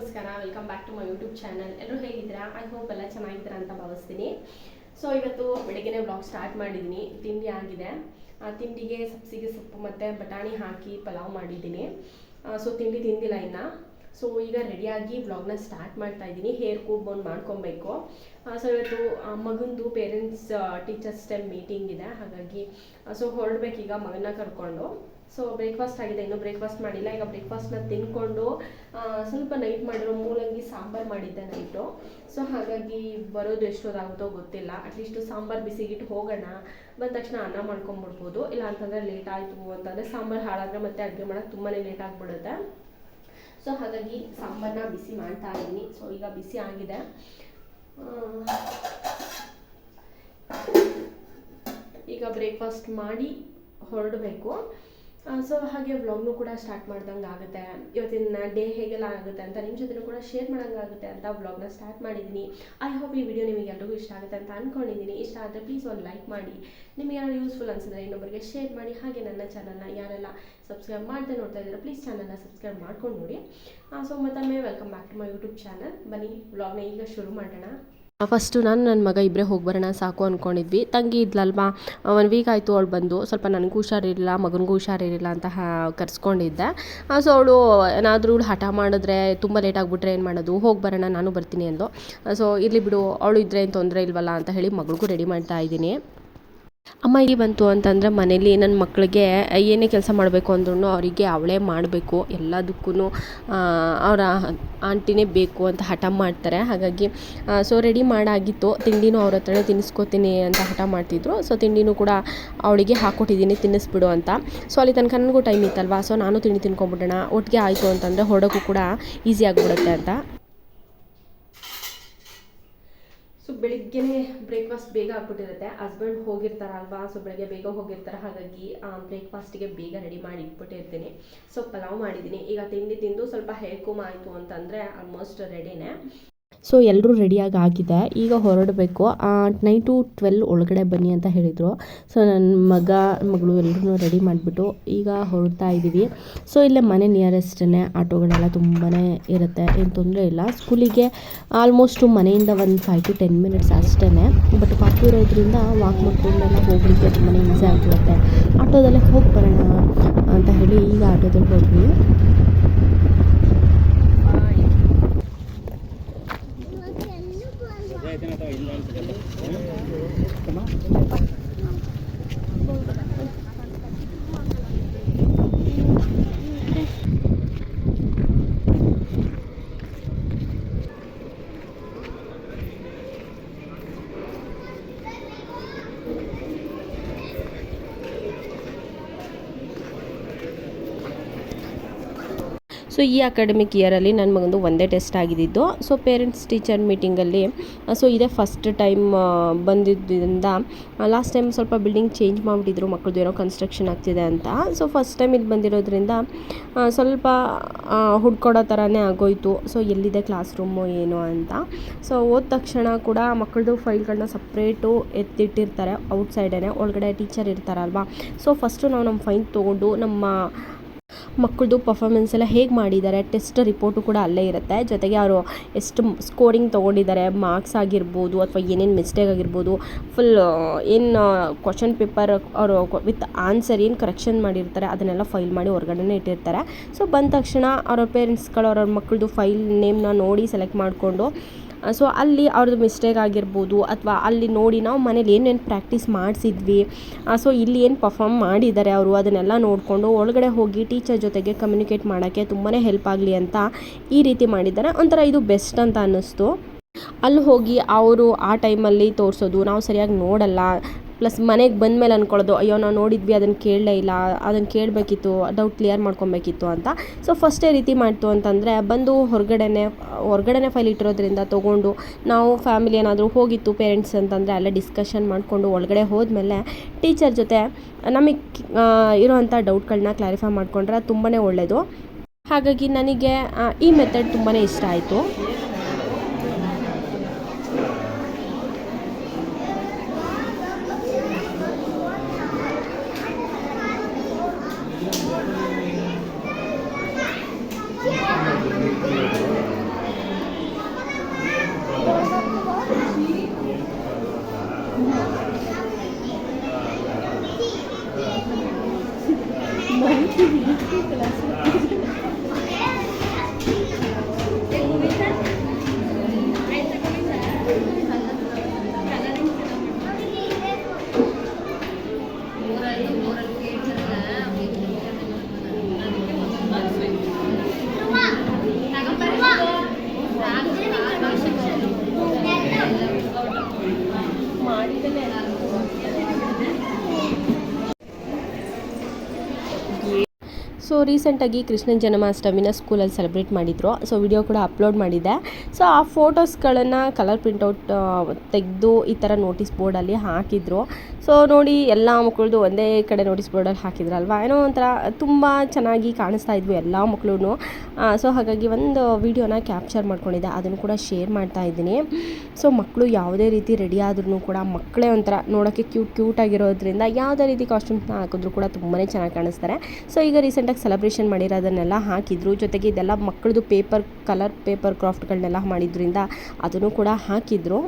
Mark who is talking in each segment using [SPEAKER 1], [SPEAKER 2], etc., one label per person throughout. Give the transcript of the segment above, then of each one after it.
[SPEAKER 1] ನಮಸ್ಕಾರ welcome back to my YouTube channel. ಎಲ್ಲರೂ ಹೇಗಿದ್ದೀರಾ? ಐ ಹೋಪ್ ಎಲ್ಲ ಚೆನ್ನಾಗಿದ್ದೀರಾ ಅಂತ ಭಾವಿಸ್ತೀನಿ. ಸೊ ಇವತ್ತು ಬೆಳಗ್ಗೆನೇ ಬ್ಲಾಗ್ ಸ್ಟಾರ್ಟ್ ಮಾಡಿದ್ದೀನಿ. ತಿಂಡಿ ಆಗಿದೆ. ಆ, ತಿಂಡಿಗೆ ಸಬ್ಸಿಗೆ ಸೊಪ್ಪು ಮತ್ತು ಬಟಾಣಿ ಹಾಕಿ ಪಲಾವ್ ಮಾಡಿದ್ದೀನಿ. ಸೊ ತಿಂಡಿ ತಿಂದಿಲ್ಲ ಇನ್ನು. ಸೊ ಈಗ ರೆಡಿಯಾಗಿ ವ್ಲಾಗ್ನ ಸ್ಟಾರ್ಟ್ ಮಾಡ್ತಾ ಇದ್ದೀನಿ. ಹೇರ್ ಕೂಬ್ ಒಂದು ಮಾಡ್ಕೊಬೇಕು. ಸೊ ಇವತ್ತು ಮಗಂದು ಪೇರೆಂಟ್ಸ್ ಟೀಚರ್ಸ್ ಟೈಮ್ ಮೀಟಿಂಗ್ ಇದೆ. ಹಾಗಾಗಿ ಸೊ ಹೊರಡ್ಬೇಕೀಗ ಮಗನ ಕರ್ಕೊಂಡು. ಸೊ ಬ್ರೇಕ್ಫಾಸ್ಟ್ ಆಗಿದೆ, ಇನ್ನೂ ಬ್ರೇಕ್ಫಾಸ್ಟ್ ಮಾಡಿಲ್ಲ. ಈಗ ಬ್ರೇಕ್ಫಾಸ್ಟ್ನ ತಿನ್ಕೊಂಡು ಸ್ವಲ್ಪ ನೈಟ್ ಮಾಡಿರೋ ಮೂಲಂಗಿ ಸಾಂಬಾರು ಮಾಡಿದ್ದೆ ನೈಟು. ಸೊ ಹಾಗಾಗಿ ಬರೋದು ಎಷ್ಟೊತ್ತಾಗುತ್ತೋ ಗೊತ್ತಿಲ್ಲ. ಅಟ್ಲೀಸ್ಟ್ ಸಾಂಬಾರು ಬಿಸಿಗಿಟ್ಟು ಹೋಗೋಣ. ಬಂದ ತಕ್ಷಣ ಅನ್ನ ಮಾಡ್ಕೊಂಬಿಡ್ಬೋದು. ಇಲ್ಲ ಅಂತಂದರೆ ಲೇಟ್ ಆಯಿತು ಅಂತಂದರೆ ಸಾಂಬಾರು ಹಾಳಾದರೆ ಮತ್ತೆ ಅಡುಗೆ ಮಾಡೋಕ್ಕೆ ತುಂಬಾ ಲೇಟ್ ಆಗಿಬಿಡುತ್ತೆ. ಸೊ ಹಾಗಾಗಿ ಸಾಂಬಾರನ್ನ ಬಿಸಿ ಮಾಡ್ತಾ ಇದ್ದೀನಿ. ಸೊ ಈಗ ಬಿಸಿ ಆಗಿದೆ. ಈಗ ಬ್ರೇಕ್ಫಾಸ್ಟ್ ಮಾಡಿ ಹೊರಡಬೇಕು. ಸೊ ಹಾಗೆ ವ್ಲಾಗ್ನು ಕೂಡ ಸ್ಟಾರ್ಟ್ ಮಾಡ್ದಂಗೆ ಆಗುತ್ತೆ. ಇವತ್ತಿನ ಡೇ ಹೇಗೆಲ್ಲ ಆಗುತ್ತೆ ಅಂತ ನಿಮ್ಮ ಜೊತೆ ಕೂಡ ಶೇರ್ ಮಾಡೋಂಗಾಗುತ್ತೆ ಅಂತ ವ್ಲಾಗ್ನ ಸ್ಟಾರ್ಟ್ ಮಾಡಿದ್ದೀನಿ ಐ ಹೋಪ್ ಈ ವಿಡಿಯೋ ನಿಮಗೆ ಎಲ್ರಿಗೂ ಇಷ್ಟ ಆಗುತ್ತೆ ಅಂತ ಅಂದ್ಕೊಂಡಿದ್ದೀನಿ ಇಷ್ಟ ಆದರೆ ಪ್ಲೀಸ್ ಒಂದು ಲೈಕ್ ಮಾಡಿ. ನಿಮಗೆ ಯಾರು ಯೂಸ್ಫುಲ್ ಅನಿಸಿದ್ರೆ ಇನ್ನೊಬ್ಬರಿಗೆ ಶೇರ್ ಮಾಡಿ. ಹಾಗೆ ನನ್ನ ಚಾನಲ್ನ ಯಾರೆಲ್ಲ ಸಬ್ಸ್ಕ್ರೈಬ್ ಮಾಡದೆ ನೋಡ್ತಾ ಇದ್ದೀರಾ ಪ್ಲೀಸ್ ಚಾನಲ್ನ ಸಬ್ಸ್ಕ್ರೈಬ್ ಮಾಡ್ಕೊಂಡು ನೋಡಿ. ಸೊ ಮತ್ತೊಮ್ಮೆ welcome back to my YouTube channel ಬನ್ನಿ ವ್ಲಾಗ್ನ ಈಗ ಶುರು ಮಾಡೋಣ. ಫಸ್ಟು ನಾನು ನನ್ನ ಮಗ ಇಬ್ಬರೇ ಹೋಗಿ ಬರೋಣ ಸಾಕು ಅಂದ್ಕೊಂಡಿದ್ವಿ ತಂಗಿ ಇದ್ಲಲ್ವಾ? ಒನ್ ವೀಕ್ ಆಯಿತು ಅವಳು ಬಂದು. ಸ್ವಲ್ಪ ನನಗೂ ಹುಷಾರಿರಲಿಲ್ಲ, ಮಗನಿಗೂ ಹುಷಾರಿರಲಿಲ್ಲ ಅಂತ ಹಾ, ಕರೆಸ್ಕೊಂಡಿದ್ದೆ. ಸೊ ಅವಳು ಏನಾದರೂ ಹಠ ಮಾಡಿದ್ರೆ ತುಂಬ ಲೇಟ್ ಆಗಿಬಿಟ್ರೆ ಏನು ಮಾಡೋದು? ಹೋಗಿ ಬರೋಣ, ನಾನು ಬರ್ತೀನಿ ಅಂದು ಸೊ ಇರಲಿ ಬಿಡು, ಅವಳು ಇದ್ದರೆ ಏನು ತೊಂದರೆ ಇಲ್ವಲ್ಲ ಅಂತ ಹೇಳಿ ಮಗಳಿಗೂ ರೆಡಿ ಮಾಡ್ತಾ ಇದ್ದೀನಿ. ಅಮ್ಮ ಇಲ್ಲಿ ಬಂತು ಅಂತಂದರೆ ಮನೇಲಿ ನನ್ನ ಮಕ್ಕಳಿಗೆ ಏನೇ ಕೆಲಸ ಮಾಡಬೇಕು ಅಂದ್ರೂ ಅವರಿಗೆ ಅವಳೇ ಮಾಡಬೇಕು ಎಲ್ಲದಕ್ಕೂ ಅವರ ಆಂಟಿನೇ ಬೇಕು ಅಂತ ಹಠ ಮಾಡ್ತಾರೆ. ಹಾಗಾಗಿ ಸೊ ರೆಡಿ ಮಾಡಾಗಿತ್ತು. ತಿಂಡಿನೂ ಅವ್ರ ಹತ್ರನೇ ತಿನ್ನಿಸ್ಕೋತೀನಿ ಅಂತ ಹಠ ಮಾಡ್ತಿದ್ರು. ಸೊ ತಿಂಡಿನೂ ಕೂಡ ಅವಳಿಗೆ ಹಾಕ್ಕೊಟ್ಟಿದ್ದೀನಿ ತಿನ್ನಿಸ್ಬಿಡು ಅಂತ. ಸೊ ಅಲ್ಲಿ ತನಕ ನನಗೂ ಟೈಮ್ ಇತ್ತಲ್ವಾ? ಸೊ ನಾನು ತಿಂಡಿ ತಿನ್ಕೊಂಬಿಡೋಣ. ಒಟ್ಟಿಗೆ ಆಯಿತು ಅಂತಂದರೆ ಹೊರಡೋಕ್ಕೂ ಕೂಡ ಈಸಿ ಆಗಿಬಿಡುತ್ತೆ ಅಂತ. ಸೊ ಬೆಳಿಗ್ಗೆನೇ ಬ್ರೇಕ್ಫಾಸ್ಟ್ ಬೇಗ ಆಗ್ಬಿಟ್ಟಿರುತ್ತೆ. ಹಸ್ಬೆಂಡ್ ಹೋಗಿರ್ತಾರಲ್ವಾ? ಸೊ ಬೆಳಗ್ಗೆ ಬೇಗ ಹೋಗಿರ್ತಾರೆ. ಹಾಗಾಗಿ ಬ್ರೇಕ್ಫಾಸ್ಟಿಗೆ ಬೇಗ ರೆಡಿ ಮಾಡಿ ಇಟ್ಬಿಟ್ಟಿರ್ತೀನಿ. ಸೊ ಪಲಾವ್ ಮಾಡಿದ್ದೀನಿ. ಈಗ ತಿಂಡಿ ತಿಂದು ಸ್ವಲ್ಪ ಆಯಿತು ಅಂತಂದರೆ ಆಲ್ಮೋಸ್ಟ್ ರೆಡಿನೇ ಸೊ ಎಲ್ಲರೂ ರೆಡಿಯಾಗಿ ಆಗಿದೆ. ಈಗ ಹೊರಡಬೇಕು. ನೈಟು ಟ್ವೆಲ್ ಒಳಗಡೆ ಬನ್ನಿ ಅಂತ ಹೇಳಿದರು. ಸೊ ನನ್ನ ಮಗ, ಮಗಳು ಎಲ್ಲರೂ ರೆಡಿ ಮಾಡಿಬಿಟ್ಟು ಈಗ ಹೊರಡ್ತಾ ಇದ್ದೀವಿ. ಸೊ ಇಲ್ಲೇ ಮನೆ ನಿಯರೆಸ್ಟೇ ಆಟೋಗಳೆಲ್ಲ ತುಂಬಾ ಇರುತ್ತೆ. ಏನು ತೊಂದರೆ ಇಲ್ಲ. ಸ್ಕೂಲಿಗೆ ಆಲ್ಮೋಸ್ಟು ಮನೆಯಿಂದ ಒಂದು ಫೈವ್ ಟು ಟೆನ್ ಮಿನಿಟ್ಸ್ ಅಷ್ಟೇ ಬಟ್ ಪಾಪು ಇರೋದ್ರಿಂದ ವಾಕ್ ಮಾಡ್ಕೊಂಡೆಲ್ಲ ಹೋಗಲಿಕ್ಕೆ ತುಂಬಾ ಈಸಿ ಆಗಿಬಿಡುತ್ತೆ ಆಟೋದಲ್ಲೇ ಹೋಗಿ ಬರೋಣ ಅಂತ ಹೇಳಿ ಈಗ ಆಟೋದಲ್ಲಿ ಹೋದ್ವಿ. 什么？ಸೊ ಈ ಅಕಾಡೆಮಿಕ್ ಇಯರಲ್ಲಿ ನನ್ನ ಮಗಂದು ಒಂದೇ ಟೆಸ್ಟ್ ಆಗಿದ್ದಿದ್ದು. ಸೊ ಪೇರೆಂಟ್ಸ್ ಟೀಚರ್ ಮೀಟಿಂಗಲ್ಲಿ ಸೊ ಇದೇ ಫಸ್ಟ್ ಟೈಮ್ ಬಂದಿದ್ದರಿಂದ ಲಾಸ್ಟ್ ಟೈಮ್ ಸ್ವಲ್ಪ ಬಿಲ್ಡಿಂಗ್ ಚೇಂಜ್ ಮಾಡಿಬಿಟ್ಟಿದ್ರು ಮಕ್ಕಳದ್ದು ಏನೋ ಕನ್ಸ್ಟ್ರಕ್ಷನ್ ಆಗ್ತಿದೆ ಅಂತ. ಸೊ ಫಸ್ಟ್ ಟೈಮ್ ಇದು ಬಂದಿರೋದ್ರಿಂದ ಸ್ವಲ್ಪ ಹುಡ್ಕೊಡೋ ಥರನೇ ಆಗೋಯ್ತು. ಸೊ ಎಲ್ಲಿದೆ ಕ್ಲಾಸ್ ರೂಮು ಏನು ಅಂತ. ಸೊ ಹೋದ ತಕ್ಷಣ ಕೂಡ ಮಕ್ಕಳದು ಫೈಲ್ಗಳನ್ನ ಸಪ್ರೇಟು ಎತ್ತಿಟ್ಟಿರ್ತಾರೆ ಔಟ್ಸೈಡೇ ಒಳಗಡೆ ಟೀಚರ್ ಇರ್ತಾರಲ್ವಾ. ಸೊ ಫಸ್ಟು ನಾವು ನಮ್ಮ ಫೈನ್ ತೊಗೊಂಡು ನಮ್ಮ ಮಕ್ಕಳದು ಪರ್ಫಾಮೆನ್ಸ್ ಎಲ್ಲ ಹೇಗೆ ಮಾಡಿದ್ದಾರೆ ಟೆಸ್ಟ್ ರಿಪೋರ್ಟು ಕೂಡ ಅಲ್ಲೇ ಇರುತ್ತೆ. ಜೊತೆಗೆ ಅವರು ಎಷ್ಟು ಸ್ಕೋರಿಂಗ್ ತೊಗೊಂಡಿದ್ದಾರೆ ಮಾರ್ಕ್ಸ್ ಆಗಿರ್ಬೋದು ಅಥವಾ ಏನೇನು ಮಿಸ್ಟೇಕ್ ಆಗಿರ್ಬೋದು ಫುಲ್ ಏನು ಕ್ವಶನ್ ಪೇಪರ್ ಅವರು ವಿತ್ ಆನ್ಸರ್ ಏನು ಕರೆಕ್ಷನ್ ಮಾಡಿರ್ತಾರೆ, ಅದನ್ನೆಲ್ಲ ಫೈಲ್ ಮಾಡಿ ಹೊರಗಡೆನೇ ಇಟ್ಟಿರ್ತಾರೆ. ಸೊ ಬಂದ ತಕ್ಷಣ ಅವರ ಪೇರೆಂಟ್ಸ್ಗಳು ಅವ್ರವ್ರ ಮಕ್ಕಳದು ಫೈಲ್ ನೇಮ್ನ ನೋಡಿ ಸೆಲೆಕ್ಟ್ ಮಾಡಿಕೊಂಡು ಸೊ ಅಲ್ಲಿ ಅವ್ರದ್ದು ಮಿಸ್ಟೇಕ್ ಆಗಿರ್ಬೋದು ಅಥವಾ ಅಲ್ಲಿ ನೋಡಿ ನಾವು ಮನೇಲಿ ಏನೇನು ಪ್ರಾಕ್ಟೀಸ್ ಮಾಡಿಸಿದ್ವಿ ಸೊ ಇಲ್ಲಿ ಏನು ಪರ್ಫಾಮ್ ಮಾಡಿದ್ದಾರೆ ಅವರು ಅದನ್ನೆಲ್ಲ ನೋಡಿಕೊಂಡು ಒಳಗಡೆ ಹೋಗಿ ಟೀಚರ್ ಜೊತೆಗೆ ಕಮ್ಯುನಿಕೇಟ್ ಮಾಡೋಕ್ಕೆ ತುಂಬಾ ಹೆಲ್ಪ್ ಆಗಲಿ ಅಂತ ಈ ರೀತಿ ಮಾಡಿದ್ದಾರೆ. ಒಂಥರ ಇದು ಬೆಸ್ಟ್ ಅಂತ ಅನ್ನಿಸ್ತು. ಅಲ್ಲಿ ಹೋಗಿ ಅವರು ಆ ಟೈಮಲ್ಲಿ ತೋರಿಸೋದು, ನಾವು ಸರಿಯಾಗಿ ನೋಡಲ್ಲ ಪ್ಲಸ್ ಮನೆಗೆ ಬಂದಮೇಲೆ ಅಂದ್ಕೊಳ್ಳೋದು ಅಯ್ಯೋ ನಾವು ನೋಡಿದ್ವಿ ಅದನ್ನು ಕೇಳಲೇ ಇಲ್ಲ ಅದನ್ನು ಕೇಳಬೇಕಿತ್ತು ಡೌಟ್ ಕ್ಲಿಯರ್ ಮಾಡ್ಕೊಬೇಕಿತ್ತು, ಅಂತ. ಸೊ ಫಸ್ಟೇ ರೀತಿ ಮಾಡ್ತು ಅಂತಂದರೆ, ಬಂದು ಹೊರಗಡೆನೆ ಹೊರಗಡೆನೆ ಫೈಲ್ ಇಟ್ಟಿರೋದ್ರಿಂದ ತೊಗೊಂಡು, ನಾವು ಫ್ಯಾಮಿಲಿ ಏನಾದರೂ ಹೋಗಿತ್ತು ಪೇರೆಂಟ್ಸ್ ಅಂತಂದರೆ ಅಲ್ಲೇ ಡಿಸ್ಕಷನ್ ಮಾಡಿಕೊಂಡು ಒಳಗಡೆ ಹೋದ್ಮೇಲೆ ಟೀಚರ್ ಜೊತೆ ನಮಗೆ ಇರೋವಂಥ ಡೌಟ್ಗಳನ್ನ ಕ್ಲಾರಿಫೈ ಮಾಡಿಕೊಂಡ್ರೆ ತುಂಬಾ ಒಳ್ಳೆಯದು ಹಾಗಾಗಿ ನನಗೆ ಈ ಮೆಥಡ್ ತುಂಬಾ ಇಷ್ಟ ಆಯಿತು. ಸೊ ರೀಸೆಂಟಾಗಿ ಕೃಷ್ಣನ ಜನ್ಮಾಷ್ಟಮಿನ ಸ್ಕೂಲಲ್ಲಿ ಸೆಲೆಬ್ರೇಟ್ ಮಾಡಿದ್ರು. ಸೊ ವಿಡಿಯೋ ಕೂಡ ಅಪ್ಲೋಡ್ ಮಾಡಿದ್ದೆ ಸೊ ಆ ಫೋಟೋಸ್ಗಳನ್ನು ಕಲರ್ ಪ್ರಿಂಟೌಟ್ ತೆಗೆದು ಈ ಥರ ನೋಟಿಸ್ ಬೋರ್ಡಲ್ಲಿ ಹಾಕಿದ್ರು. ಸೊ ನೋಡಿ ಎಲ್ಲ ಮಕ್ಕಳದು ಒಂದೇ ಕಡೆ ನೋಟಿಸ್ ಬೋರ್ಡಲ್ಲಿ ಹಾಕಿದ್ರಲ್ವ? ಏನೋ ಒಂಥರ ತುಂಬ ಚೆನ್ನಾಗಿ ಕಾಣಿಸ್ತಾ ಇದ್ವು ಎಲ್ಲ ಮಕ್ಕಳು ಸೊ ಹಾಗಾಗಿ ಒಂದು ವಿಡಿಯೋನ ಕ್ಯಾಪ್ಚರ್ ಮಾಡ್ಕೊಂಡಿದ್ದೆ. ಅದನ್ನು ಕೂಡ ಶೇರ್ ಮಾಡ್ತಾ ಇದ್ದೀನಿ. ಸೊ ಮಕ್ಕಳು ಯಾವುದೇ ರೀತಿ ರೆಡಿ ಆದ್ರೂ ಕೂಡ ಮಕ್ಕಳೇ ಒಂಥರ ನೋಡೋಕ್ಕೆ ಕ್ಯೂಟ್ ಕ್ಯೂಟ್ ಆಗಿರೋದ್ರಿಂದ ಯಾವುದೇ ರೀತಿ ಕಾಸ್ಟ್ಯೂಮ್ಸ್ನ ಹಾಕಿದ್ರು ಕೂಡ ತುಂಬಾ ಚೆನ್ನಾಗಿ ಕಾಣಿಸ್ತಾರೆ. ಸೊ ಈಗ ರೀಸೆಂಟಾಗಿ ಸೆಲೆಬ್ರೇಷನ್ ಮಾಡಿರೋದನ್ನೆಲ್ಲ ಹಾಕಿದ್ರು. ಜೊತೆಗೆ ಇದೆಲ್ಲ ಮಕ್ಕಳದು ಪೇಪರ್ ಕಲರ್ ಪೇಪರ್ ಕ್ರಾಫ್ಟ್ಗಳನ್ನೆಲ್ಲ ಮಾಡಿದ್ರಿಂದ ಅದನ್ನು ಕೂಡ ಹಾಕಿದ್ರು.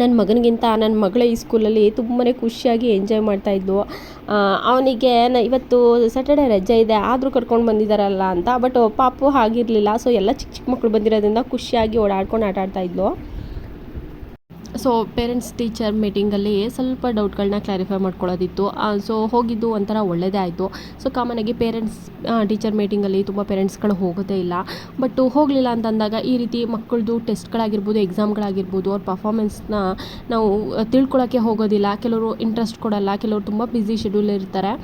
[SPEAKER 1] ನನ್ನ ಮಗನಿಗಿಂತ ನನ್ನ ಮಗಳ ಈ ಸ್ಕೂಲಲ್ಲಿ ತುಂಬಾ ಖುಷಿಯಾಗಿ ಎಂಜಾಯ್ ಮಾಡ್ತಾಯಿದ್ವು ಅವನಿಗೆ ನ, ಇವತ್ತು ಸ್ಯಾಟರ್ಡೆ ರಜೆ ಇದೆ, ಆದರೂ ಕರ್ಕೊಂಡು ಬಂದಿದ್ದಾರಲ್ಲ ಅಂತ ಬಟ್ ಪಾಪು ಆಗಿರಲಿಲ್ಲ ಸೊ ಎಲ್ಲ ಚಿಕ್ಕ ಚಿಕ್ಕ ಮಕ್ಕಳು ಬಂದಿರೋದ್ರಿಂದ ಖುಷಿಯಾಗಿ ಓಡಾಡ್ಕೊಂಡು ಆಟ ಆಡ್ತಾಯಿದ್ಲು ಸೊ ಪೇರೆಂಟ್ಸ್ ಟೀಚರ್ ಮೀಟಿಂಗಲ್ಲಿ ಸ್ವಲ್ಪ ಡೌಟ್ಗಳನ್ನ ಕ್ಲಾರಿಫೈ ಮಾಡ್ಕೊಳ್ಳೋದಿತ್ತು. ಸೊ ಹೋಗಿದ್ದು ಒಂಥರ ಒಳ್ಳೆಯದೇ ಆಯಿತು. ಸೊ ಕಾಮನಾಗಿ ಪೇರೆಂಟ್ಸ್ ಟೀಚರ್ ಮೀಟಿಂಗಲ್ಲಿ ತುಂಬ ಪೇರೆಂಟ್ಸ್ಗಳು ಹೋಗೋದೇ ಇಲ್ಲ. ಬಟ್ ಹೋಗಲಿಲ್ಲ ಅಂತಂದಾಗ ಈ ರೀತಿ ಮಕ್ಕಳದು ಟೆಸ್ಟ್ಗಳಾಗಿರ್ಬೋದು ಎಕ್ಸಾಮ್ಗಳಾಗಿರ್ಬೋದು ಅವ್ರ ಪರ್ಫಾಮೆನ್ಸ್ನ ನಾವು ತಿಳ್ಕೊಳ್ಳೋಕ್ಕೆ ಹೋಗೋದಿಲ್ಲ. ಕೆಲವರು ಇಂಟ್ರೆಸ್ಟ್ ಕೊಡಲ್ಲ. ಕೆಲವರು ತುಂಬ ಬ್ಯುಸಿ ಶೆಡ್ಯೂಲ್ ಇರ್ತಾರೆ.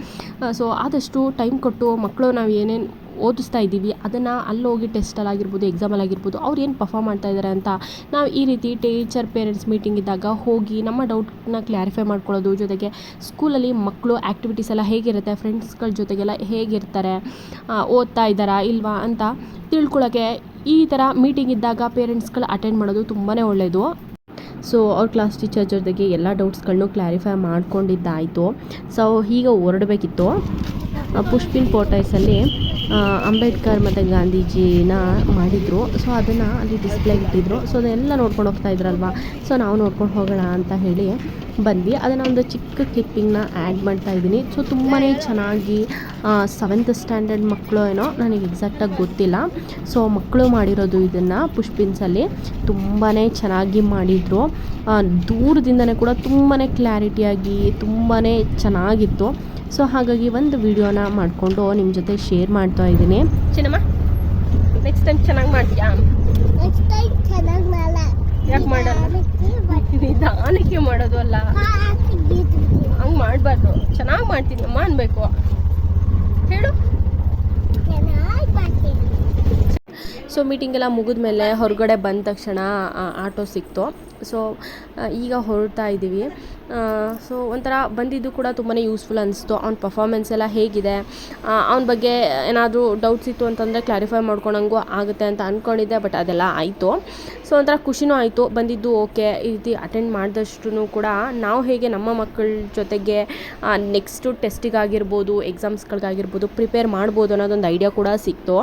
[SPEAKER 1] ಸೊ ಆದಷ್ಟು ಟೈಮ್ ಕೊಟ್ಟು ಮಕ್ಕಳು ನಾವು ಏನೇನು ಓದಿಸ್ತಾ ಇದ್ದೀವಿ, ಅದನ್ನು ಅಲ್ಲಿ ಹೋಗಿ ಟೆಸ್ಟಲ್ಲಾಗಿರ್ಬೋದು ಎಕ್ಸಾಮಲ್ಲಾಗಿರ್ಬೋದು ಅವ್ರು ಏನು ಪರ್ಫಾಮ್ ಮಾಡ್ತಾ ಇದ್ದಾರೆ ಅಂತ ನಾವು ಈ ರೀತಿ ಟೀಚರ್ ಪೇರೆಂಟ್ಸ್ ಮೀಟಿಂಗ್ ಇದ್ದಾಗ ಹೋಗಿ ನಮ್ಮ ಡೌಟ್ನ ಕ್ಲಾರಿಫೈ ಮಾಡ್ಕೊಳ್ಳೋದು ಜೊತೆಗೆ ಸ್ಕೂಲಲ್ಲಿ ಮಕ್ಕಳು ಆ್ಯಕ್ಟಿವಿಟೀಸ್ ಎಲ್ಲ ಹೇಗಿರುತ್ತೆ ಫ್ರೆಂಡ್ಸ್ಗಳ ಜೊತೆಗೆಲ್ಲ ಹೇಗಿರ್ತಾರೆ ಓದ್ತಾ ಇದ್ದಾರಾ ಇಲ್ವಾ ಅಂತ ತಿಳ್ಕೊಳ್ಳೋಕ್ಕೆ ಈ ಥರ ಮೀಟಿಂಗ್ ಇದ್ದಾಗ ಪೇರೆಂಟ್ಸ್ಗಳು ಅಟೆಂಡ್ ಮಾಡೋದು ತುಂಬಾ ಒಳ್ಳೆಯದು ಸೊ ಅವ್ರ ಕ್ಲಾಸ್ ಟೀಚರ್ ಜೊತೆಗೆ ಎಲ್ಲ ಡೌಟ್ಸ್ಗಳನ್ನೂ ಕ್ಲಾರಿಫೈ ಮಾಡ್ಕೊಂಡಿದ್ದಾಯಿತು. ಸೊ ಈಗ ಹೊರಡಬೇಕಿತ್ತು ಪುಷ್ಪಿನ್ ಪೋಟೈಸಲ್ಲಿ ಅಂಬೇಡ್ಕರ್ ಮತ್ತು ಗಾಂಧೀಜಿನ ಮಾಡಿದರು. ಸೊ ಅದನ್ನು ಅಲ್ಲಿ ಡಿಸ್ಪ್ಲೇ ಇಟ್ಟಿದ್ರು. ಸೊ ಅದೆಲ್ಲ ನೋಡ್ಕೊಂಡು ಹೋಗ್ತಾ ಇದ್ರಲ್ವ? ಸೊ ನಾವು ನೋಡ್ಕೊಂಡು ಹೋಗೋಣ ಅಂತ ಹೇಳಿ ಬಂದ್ವಿ. ಅದನ್ನು ಒಂದು ಚಿಕ್ಕ ಕ್ಲಿಪ್ಪಿಂಗ್ನ ಆ್ಯಡ್ ಮಾಡ್ತಾ ಇದ್ದೀನಿ. ಸೊ ತುಂಬಾ ಚೆನ್ನಾಗಿ ಸೆವೆಂತ್ ಸ್ಟ್ಯಾಂಡರ್ಡ್ ಮಕ್ಕಳು ಏನೋ ನನಗೆ ಎಕ್ಸಾಕ್ಟಾಗಿ ಗೊತ್ತಿಲ್ಲ. ಸೊ ಮಕ್ಕಳು ಮಾಡಿರೋದು ಇದನ್ನು ಪುಷ್ಪಿನ್ಸಲ್ಲಿ ತುಂಬಾ ಚೆನ್ನಾಗಿ ಮಾಡಿದರು. ದೂರದಿಂದನೇ ಕೂಡ ತುಂಬಾ ಕ್ಲಾರಿಟಿಯಾಗಿ ತುಂಬಾ ಚೆನ್ನಾಗಿತ್ತು. ಸೊ ಹಾಗಾಗಿ ಒಂದು ವಿಡಿಯೋನ ಮಾಡಿಕೊಂಡು ನಿಮ್ಮ ಜೊತೆ ಶೇರ್ ಮಾಡ್ತಾ ಇದ್ದೀನಿ. ಚಿನ್ನಮ್ಮ ನೆಕ್ಸ್ಟ್ ಟೈಮ್ ಚೆನ್ನಾಗಿ ಮಾಡ್ತೀಯಾ?
[SPEAKER 2] ನೆಕ್ಸ್ಟ್ ಟೈಮ್ ಚೆನ್ನಾಗಿ
[SPEAKER 1] ಯಾಕೆ ಮಾಡಲ್ಲ ನಿಧಾನಕ್ಕೆ ಮಾಡೋದು ಅಲ್ಲ. ಹಂಗೆ ಮಾಡಬಾರ್ದು. ಚೆನ್ನಾಗಿ ಮಾಡ್ತೀನಿ. ಅಮ್ಮ ಅನ್ಬೇಕು ಹೇಳು
[SPEAKER 2] ಚೆನ್ನಾಗಿ ಮಾಡ್ತೀನಿ
[SPEAKER 1] ಸೊ ಮೀಟಿಂಗ್ ಎಲ್ಲ ಮುಗಿದ್ಮೇಲೆ ಹೊರಗಡೆ ಬಂದ ತಕ್ಷಣ ಆಟೋ ಸಿಕ್ತು. ಸೊ ಈಗ ಹೊರಡ್ತಾ ಇದ್ದೀವಿ. ಸೊ ಒಂಥರ ಬಂದಿದ್ದು ಕೂಡ ತುಂಬಾ ಯೂಸ್ಫುಲ್ ಅನಿಸ್ತು. ಅವ್ನ ಪರ್ಫಾಮೆನ್ಸ್ ಎಲ್ಲ ಹೇಗಿದೆ. ಅವ್ನ ಬಗ್ಗೆ ಏನಾದರೂ ಡೌಟ್ಸ್ ಇತ್ತು ಅಂತಂದರೆ ಕ್ಲಾರಿಫೈ ಮಾಡ್ಕೊಳಂಗೂ ಆಗುತ್ತೆ ಅಂತ ಅಂದ್ಕೊಂಡಿದ್ದೆ ಬಟ್ ಅದೆಲ್ಲ ಆಯಿತು. ಸೊ ಒಂಥರ ಖುಷಿನೂ ಆಯಿತು. ಬಂದಿದ್ದು ಓಕೆ ಈ ರೀತಿ ಅಟೆಂಡ್ ಮಾಡಿದಷ್ಟು ಕೂಡ ನಾವು ಹೇಗೆ ನಮ್ಮ ಮಕ್ಕಳ ಜೊತೆಗೆ ನೆಕ್ಸ್ಟು ಟೆಸ್ಟಿಗಾಗಿರ್ಬೋದು ಎಕ್ಸಾಮ್ಸ್ಗಳಿಗಾಗಿರ್ಬೋದು ಪ್ರಿಪೇರ್ ಮಾಡ್ಬೋದು ಅನ್ನೋದೊಂದು ಐಡಿಯಾ ಕೂಡ ಸಿಕ್ತು.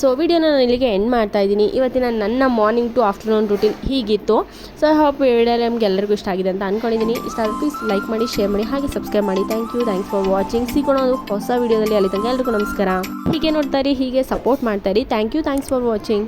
[SPEAKER 1] ಸೊ ವಿಡಿಯೋನ ನಾನು ಇಲ್ಲಿಗೆ ಎಂಡ್ ಮಾಡ್ತಾ ಇದ್ದೀನಿ. ಇವತ್ತಿನ ನನ್ನ ಮಾರ್ನಿಂಗ್ ಟು ಆಫ್ಟರ್ನೂನ್ ರೂಟೀನ್ ಹೀಗಿತ್ತು. ಸೊ ಹಾಪ್ ವಿಡಿಯೋ ನಮ್ಗೆ ಎಲ್ಲರಿಗೂ ಇಷ್ಟ ಆಗಿದೆ ಅಂತ ಅಂದ್ಕೊಂಡಿದ್ದೀನಿ ಇಷ್ಟ ಆದರೆ ಪ್ಲೀಸ್ ಲೈಕ್ ಮಾಡಿ ಶೇರ್ ಮಾಡಿ, ಹಾಗೆ ಸಬ್ಸ್ಕ್ರೈಬ್ ಮಾಡಿ. Thank you thanks for watching ಸಿಗೋಣ ಹೊಸ ವಿಡಿಯೋದಲ್ಲಿ ಅಲ್ಲಿ ತನಕ ಎಲ್ರಿಗೂ ನಮಸ್ಕಾರ. ಹೀಗೆ ನೋಡ್ತಾರೆ ಹೀಗೆ ಸಪೋರ್ಟ್ ಮಾಡ್ತಾರೆ thank you thanks for watching